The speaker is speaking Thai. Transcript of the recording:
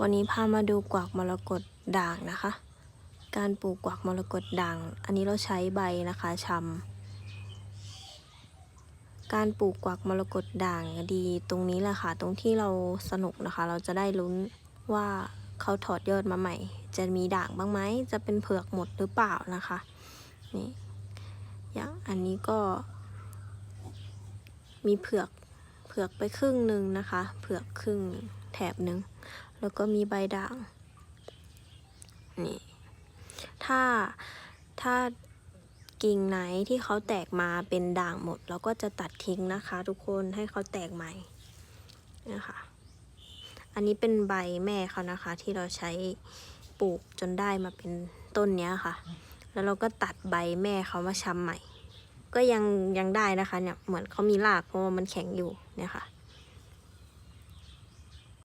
วันนี้พามาดูกวักมรกตด่างนะคะ การปลูกกวักมรกตด่าง อันนี้เราใช้ใบนะคะชำการปลูกกวักมรกตด่างดีตรงนี้แหละค่ะ ตรงที่เราสนุกนะคะ เราจะได้ลุ้นว่าเขาถอดยอดมาใหม่ จะมีด่างบ้างไหม จะเป็นเผือกหมดหรือเปล่านะคะ นี่ อย่างอันนี้ก็ มีเผือกเผือกไปครึ่งหนึ่งนะคะ เผือกครึ่งแถบหนึ่ง แล้วก็มีใบด่าง นี่ ถ้า ถ้ากิ่งไหนที่เขาแตกมาเป็นด่างหมด เราก็จะตัดทิ้งนะคะ ทุกคนให้เขาแตกใหม่นะคะ อันนี้เป็นใบแม่เขานะคะ ที่เราใช้ปลูกจนได้มาเป็นต้นเนี้ยค่ะ แล้วเราก็ตัดใบแม่เขามาชำใหม่ ก็ยังยังได้นะคะเนี่ย เหมือนเขามีรากเพราะว่ามันแข็งอยู่เนี่ยค่ะ